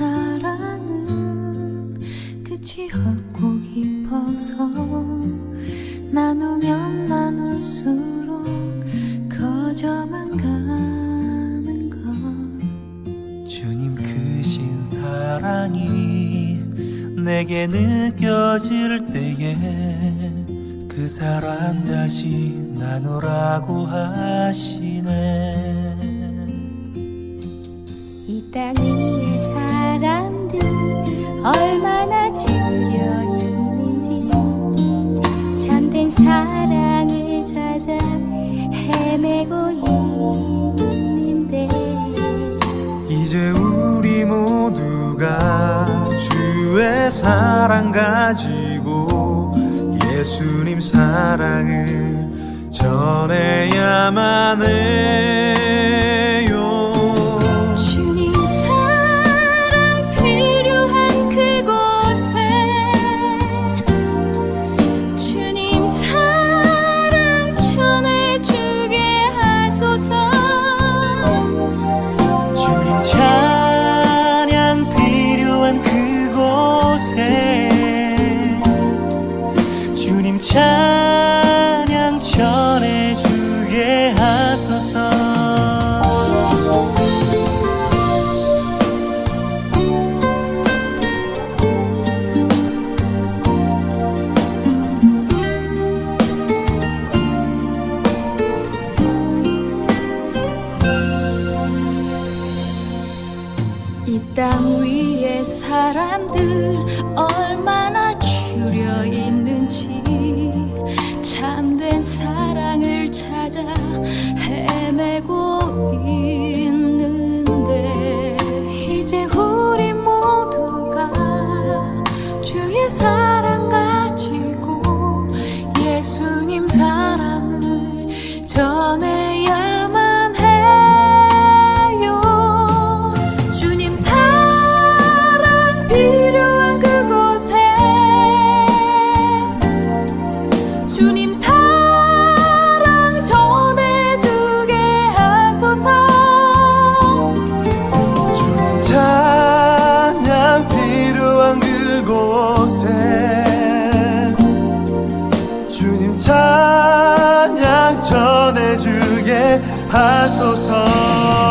사랑은 끝이 없고 깊어서 나누면 나눌수록 커져만 가는 것. 주님 크신 사랑이 내게 느껴질 때에 그 사랑 다시 나누라고 하시네. 이땅위 사랑 가지고 예수님 사랑을 전해야만 해 이 땅 위의 사람들 얼마나 줄여 있는지 곳에 주님 찬양 전해주게 하소서